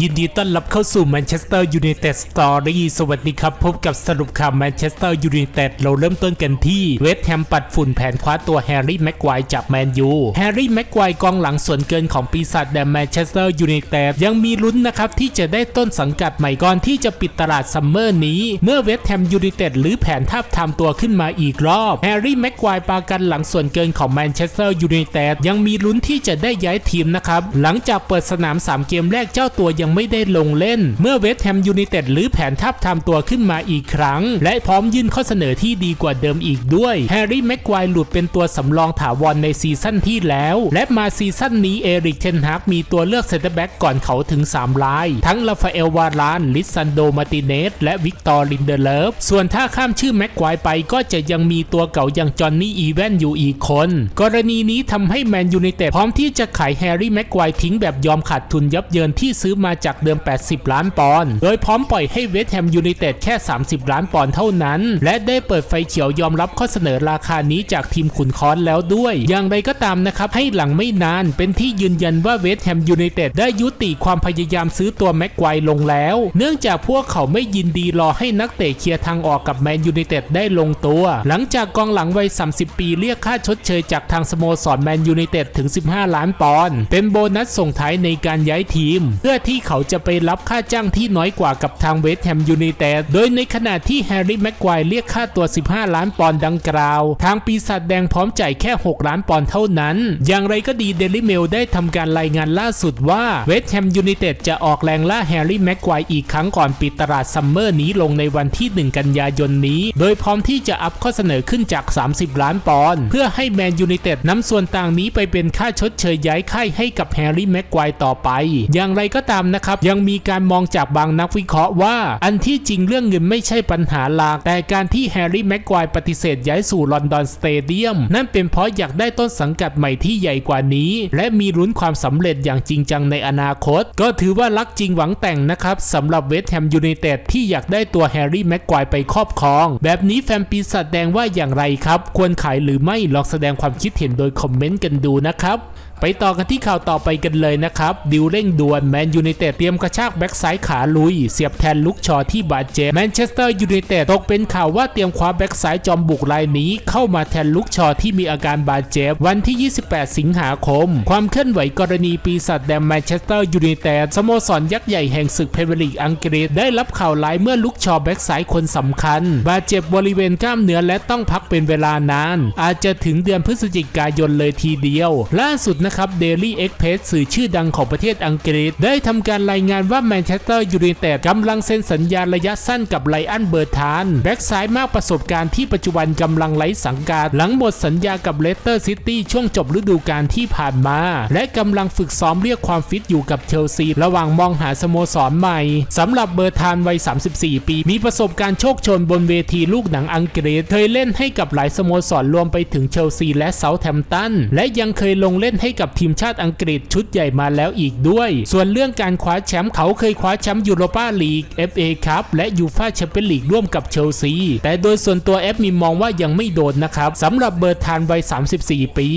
ยินดีต้อนรับเข้าสู่แมนเชสเตอร์ยู i นเต็ดสตอรี่สวัสดีครับ พบกับสรุปข่าวแมนเชสเตอร์ยู i นเต็ดเราเริ่มต้นกันที่เวสต์แฮมปัดฝุ่นแผนคว้าตัวแฮร์รี่แม็กควายจากแมนยูแฮร์รี่แม็กควายกองหลังส่วนเกินของปีศาจแดนแมนเชสเตอร์ยู i นเต็ดยังมีลุ้นนะครับ ที่จะได้ต้นสังกัดใหม่ก่อนที่จะปิดตลาดซัมเมอร์นี้ เมื่อเวสต์แฮมยู i นเต็ดหรือแผนทับทำตัวขึ้นมาอีกรอบแฮร์รี่แม็กควายปากันหลังส่วนเกินของแมนเชสเตอร์ยู i นเต็ดยังมีลุ้นที่จะได้ย้ายทีมนะครับหลังจากเปิดสนาม 3 เกมแรกเจ้าตัวยังังไม่ได้ลงเล่น เมื่อเวสต์แฮมยูไนเต็ดหรือแผนทับทำตัวขึ้นมาอีกครั้ง และพร้อมยื่นข้อเสนอที่ดีกว่าเดิมอีกด้วย แฮร์รี่แม็กควายหลุดเป็นตัวสำรองถาวรในซีซั่นที่แล้ว และมาซีซั่นนี้เอริกเทนฮากมีตัวเลือกเซนเตอร์แบ็กก่อนเขาถึง 3 ราย ทั้งลาฟาเอลวาราน ลิซันโด มาติเนส และวิกตอร์ลินเดเลฟ ส่วนถ้าข้ามชื่อแม็กควายไปก็จะยังมีตัวเก่าอย่างจอห์นนี่อีแวนอยู่อีกคน กรณีนี้ทำให้แมนยูไนเต็ดพร้อมที่จะขายแฮร์รี่แม็กควายทิ้งแบบยอมขาดทุนยับเยินที่ซื้อมาจากเดิม 80 ล้านปอนด์ โดยพร้อมปล่อยให้เวสต์แฮมยูไนเต็ดแค่ 30 ล้านปอนด์เท่านั้น และได้เปิดไฟเขียวยอมรับข้อเสนอราคานี้จากทีมขุนค้อนแล้วด้วย อย่างไรก็ตามนะครับ ให้หลังไม่นาน เป็นที่ยืนยันว่าเวสต์แฮมยูไนเต็ดได้ยุติความพยายามซื้อตัวแม็กควายลงแล้ว เนื่องจากพวกเขาไม่ยินดีรอให้นักเตะเคลียร์ทางออกกับแมนยูไนเต็ดได้ลงตัว หลังจากกองหลังวัย 30 ปีเรียกค่าชดเชยจากทางสโมสรแมนยูไนเต็ดถึง 15 ล้านปอนด์ เป็นโบนัสส่งท้ายในการย้ายทีม เพื่อที่เขาจะไปรับค่าจ้างที่น้อยกว่ากับทางเวสต์แฮมยูไนเต็ดโดยในขณะที่แฮร์รี่แม็กควายเรียกค่าตัว 15 ล้านปอนด์ดังกล่าว ทางปีศาจแดงพร้อมจ่ายแค่ 6 ล้านปอนด์เท่านั้น อย่างไรก็ดีเดลิเมลได้ทำการรายงานล่าสุดว่าเวสต์แฮมยูไนเต็ดจะออกแรงล่าแฮร์รี่แม็กควายอีกครั้งก่อนปิดตลาดซัมเมอร์นี้ลงในวันที่ 1 กันยายนนี้ โดยพร้อมที่จะอัพข้อเสนอขึ้นจาก 30 ล้านปอนด์เพื่อให้แมนยูไนเต็ดนำส่วนต่างนี้ไปเป็นค่าชดเชยย้ายค่ายให้กับแฮร์รี่แม็กควายต่อไป อย่างไรก็ตามนะครับยังมีการมองจากบางนักวิเคราะห์ว่า อันที่จริงเรื่องเงินไม่ใช่ปัญหาหลักแต่การที่แฮร์รี่แม็กควายปฏิเสธย้ายสู่ลอนดอนสเตเดียมนั่นเป็นเพราะอยากได้ต้นสังกัดใหม่ที่ใหญ่กว่านี้ และมีลุ้นความสำเร็จอย่างจริงจังในอนาคต ก็ถือว่ารักจริงหวังแต่งนะครับสำหรับเวสต์แฮมยูไนเต็ดที่อยากได้ตัวแฮร์รี่แม็กควายไปครอบครอง แบบนี้แฟนปีศาจแดงว่าอย่างไรครับ ควรขายหรือไม่ลองแสดงความคิดเห็นโดยคอมเมนต์กันดูนะครับ ไปต่อกันที่ข่าวต่อไปกันเลยนะครับ ดิวเร่งด่วนแมนยูไนเต็ดเตรียมกระชากแบ็กซ้ายขาลุย เสียบแทนลุกชอที่บาดเจ็บแมนเชสเตอร์ยูไนเต็ดตกเป็นข่าวว่าเตรียมคว้าแบ็กซ้ายจอมบุกรายนี้ เข้ามาแทนลุกชอที่มีอาการบาดเจ็บวันที่ 28 สิงหาคม ความเคลื่อนไหวกรณีปีศาจแดงแมนเชสเตอร์ยูไนเต็ดสโมสรยักษ์ใหญ่แห่งศึกเพเมียร์ลีกอังกฤษได้รับข่าวร้ายเมื่อลุกชอแบ็กซ้ายคนสำคัญ บาดเจ็บบริเวณกล้ามเนื้อและต้องพักเป็นเวลานาน อาจจะถึงเดือนพฤศจิกายนเลยทีเดียว ล่าสุดนะครับเดลี่เอ็กเพสสื่อชื่อดังของประเทศอังกฤษ ได้ทำการรายงานว่าแมนเชสเตอร์ยูไนเต็ดกำลังเซ็นสัญญาระยะสั้นกับไลอันเบอร์ทานแบ็กซ้ายมากประสบการณ์ที่ปัจจุบันกำลังไร้สังกัดหลังหมดสัญญากับเลสเตอร์ซิตี้ช่วงจบฤดูกาลที่ผ่านมา และกำลังฝึกซ้อมเรียกความฟิตอยู่กับเชลซี ระหว่างมองหาสโมสรใหม่สำหรับเบอร์ทานวัย 34 ปี มีประสบการณ์โชคโชนบนเวทีลูกหนังอังกฤษเคยเล่นให้กับหลายสโมสรรวมไปถึงเชลซีและเซาท์แฮมป์ตันและยังเคยลงเล่นให้กับทีมชาติอังกฤษชุดใหญ่มาแล้วอีกด้วย ส่วนเรื่องการคว้าแชมป์เขาเคยคว้าแชมป์ยูโรปาลีก FA คัพและยูฟ่าแชมเปี้ยนลีกร่วมกับเชลซี แต่โดยส่วนตัวเอฟมีมองว่ายังไม่โดนนะครับสำหรับเบอร์ทานวัย 34 ปี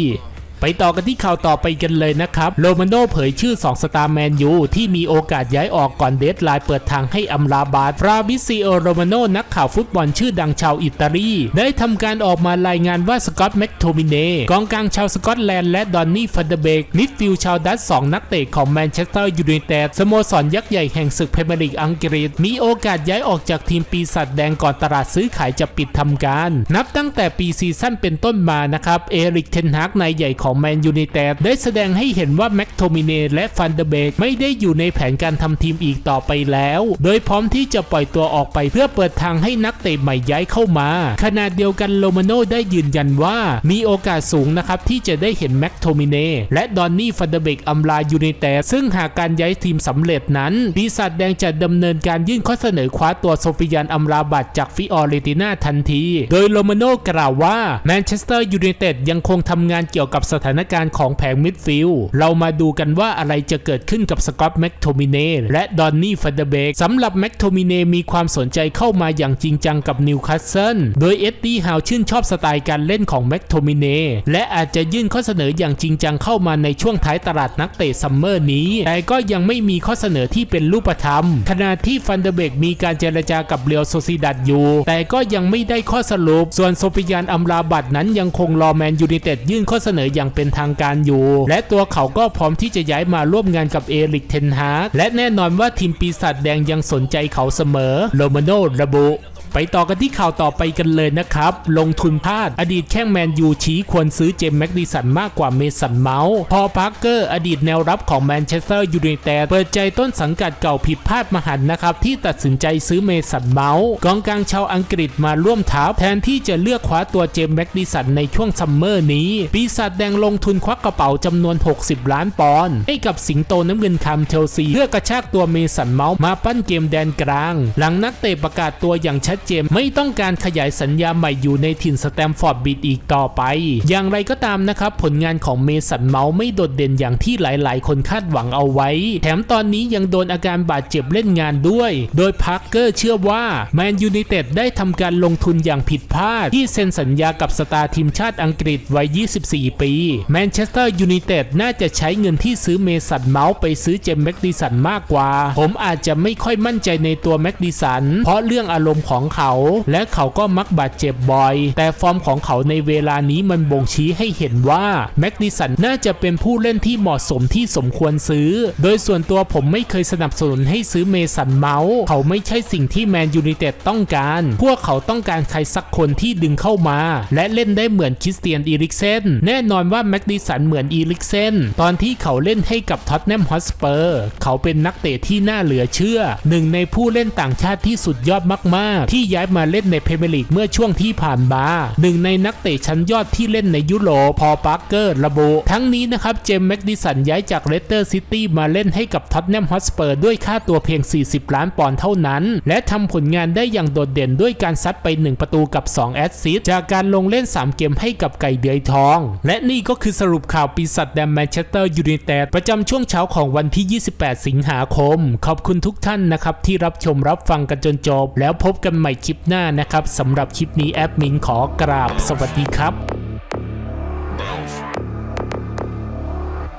ไปต่อกันที่ข่าวต่อไปกันเลยนะครับโรมาโน่เผยชื่อ 2 สตาร์แมนยูที่มีโอกาสย้ายออกก่อนเดดไลน์เปิดทางให้อัมราบาดฟราบิซิโอโรมาโน่นักข่าวฟุตบอลชื่อดังชาวอิตาลี ได้ทำการออกมารายงานว่าสกอตแม็กโทมิเน่กองกลางชาวสกอตแลนด์และดอนนี่ฟันเดเบกมิดฟิลชาวดัตช์สองนักเตะของแมนเชสเตอร์ยูไนเต็ดสโมสรยักษ์ใหญ่แห่งศึกพรีเมียร์ลีกอังกฤษ มีโอกาสย้ายออกจากทีมปีศาจแดงก่อนตลาดซื้อขายจะปิดทำการ นับตั้งแต่ปีซีซั่นเป็นต้นมานะครับเอริกเทนฮากนายใหญ่ของแมนยูไนเต็ดได้แสดงให้เห็นว่าแม็กโทมิเนและฟันเดเบกไม่ได้อยู่ในแผนการทำทีมอีกต่อไปแล้ว โดยพร้อมที่จะปล่อยตัวออกไปเพื่อเปิดทางให้นักเตะใหม่ย้ายเข้ามา ขณะเดียวกันโลมาโนได้ยืนยันว่ามีโอกาสสูงนะครับที่จะได้เห็นแม็กโทมิเนและดอนนี่ฟันเดเบกอำลายูไนเต็ดซึ่งหากการย้ายทีมสำเร็จนั้นปีศาจแดงจะดำเนินการยื่นข้อเสนอคว้าตัวโซฟิยันอัมราบัตจากฟิออเรติน่าทันที โดยโลมาโนกล่าวว่าแมนเชสเตอร์ยูไนเต็ดยังคงทำงานเกี่ยวกับสถานการณ์ของแผงมิดฟิลด์เรามาดูกันว่าอะไรจะเกิดขึ้นกับสกอตแม็กโทมิเน่และดอนนี่ฟันเดเบกสำหรับแม็กโทมิเน่มีความสนใจเข้ามาอย่างจริงจังกับนิวคาสเซิลโดยเอ็ดดี้ฮาวชื่นชอบสไตล์การเล่นของแม็กโทมิเน่และอาจจะยื่นข้อเสนออย่างจริงจังเข้ามาในช่วงท้ายตลาดนักเตะซัมเมอร์นี้ แต่ก็ยังไม่มีข้อเสนอที่เป็นรูปธรรม ขณะที่ฟันเดเบกมีการเจรจากับเรียวโซซิดัดอยู่ แต่ก็ยังไม่ได้ข้อสรุป ส่วนโซฟิยานอัมราบัตนั้นยังคงรอแมนยูไนเต็ดยื่นข้อเสนออย่างเป็นทางการอยู่ และตัวเขาก็พร้อมที่จะย้ายมาร่วมงานกับเอริกเทนฮากและแน่นอนว่าทีมปีศาจแดงยังสนใจเขาเสมอโรมาโนระบุ ไปต่อกันที่ข่าวต่อไปกันเลยนะครับ ลงทุนพลาด อดีตแข้งแมนยูชี้ควรซื้อเจมส์แม็กดิสันมากกว่าเมสันเมาส์พอพาร์เกอร์ อดีตแนวรับของแมนเชสเตอร์ยูไนเต็ดเปิดใจต้นสังกัดเก่าผิดพลาดมหันนะครับ ที่ตัดสินใจซื้อเมสันเมาส์กองกลางชาวอังกฤษมาร่วมทัพแทนที่จะเลือกคว้าตัวเจมส์แม็กดิสันในช่วงซัมเมอร์นี้ ปีศาจแดงลงทุนควักกระเป๋าจำนวน 60 ล้านปอนด์ให้กับสิงโตน้ำเงินคำเชลซีเพื่อกระชากตัวเมสันเมาส์มาปั้นเกมแดนกลาง หลังนักเตะประกาศตัวอย่างชัดเจนไม่ต้องการขยายสัญญาใหม่อยู่ในถิ่นสแตมฟอร์ดบิดอีกต่อไป อย่างไรก็ตามนะครับ ผลงานของเมสันเมาส์ไม่โดดเด่นอย่างที่หลายๆ คนคาดหวังเอาไว้ แถมตอนนี้ยังโดนอาการบาดเจ็บเล่นงานด้วย โดยพาร์เกอร์เชื่อว่าแมนยูไนเต็ดได้ทำการลงทุนอย่างผิดพลาด ที่เซ็นสัญญากับสตาร์ทีมชาติอังกฤษวัย 24 ปีแมนเชสเตอร์ยูไนเต็ดน่าจะใช้เงินที่ซื้อเมสันเมาส์ไปซื้อเจมส์แม็กดิสันมากกว่า ผมอาจจะไม่ค่อยมั่นใจในตัวแม็กดิสันเพราะเรื่องอารมณ์ของเขา และเขาก็มักบาดเจ็บบ่อย แต่ฟอร์มของเขาในเวลานี้มันบ่งชี้ให้เห็นว่าแม็กดิสันน่าจะเป็นผู้เล่นที่เหมาะสมที่สมควรซื้อ โดยส่วนตัวผมไม่เคยสนับสนุนให้ซื้อเมสันเมาส์เขาไม่ใช่สิ่งที่แมนยูไนเต็ดต้องการ พวกเขาต้องการใครสักคนที่ดึงเข้ามา และเล่นได้เหมือนคริสเตียนอีริกเซนแน่นอนว่าแม็กดิสันเหมือนอีริกเซนตอนที่เขาเล่นให้กับท็อตแนมฮอตสเปอร์เขาเป็นนักเตะที่น่าเหลือเชื่อหนึ่งในผู้เล่นต่างชาติที่สุดยอดมากๆที่ย้ายมาเล่นในพรีเมียร์ลีกเมื่อช่วงที่ผ่านมาหนึ่งในนักเตะชั้นยอดที่เล่นในยุโรปพอปาร์เกอร์ระบุ ทั้งนี้นะครับเจมส์แม็กดิสันย้ายจากเลสเตอร์ซิตี้มาเล่นให้กับท็อตแนมฮอตสเปอร์ด้วยค่าตัวเพียง 40 ล้านปอนด์เท่านั้น และทำผลงานได้อย่างโดดเด่นด้วยการซัดไป 1 ประตูกับ 2 แอสซิสจากการลงเล่น 3 เกมให้กับไก่เดือยทอง และนี่ก็คือสรุปข่าวปีศาจแดงแมนเชสเตอร์ยูไนเต็ดประจำช่วงเช้าของวันที่ 28 สิงหาคม ขอบคุณทุกท่านนะครับที่รับชมรับฟังกันจนจบ แล้วพบกันใหมม่คลิปหน้านะครับสำหรับคลิปนี้แอดมินขอกราบสวัสดีครับ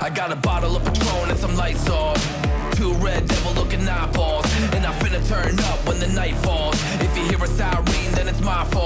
I got a bottle of Patron and some lights off. Two red devil looking eyeballs. And I finna turn up when the night falls. If you hear a siren, then it's my fault.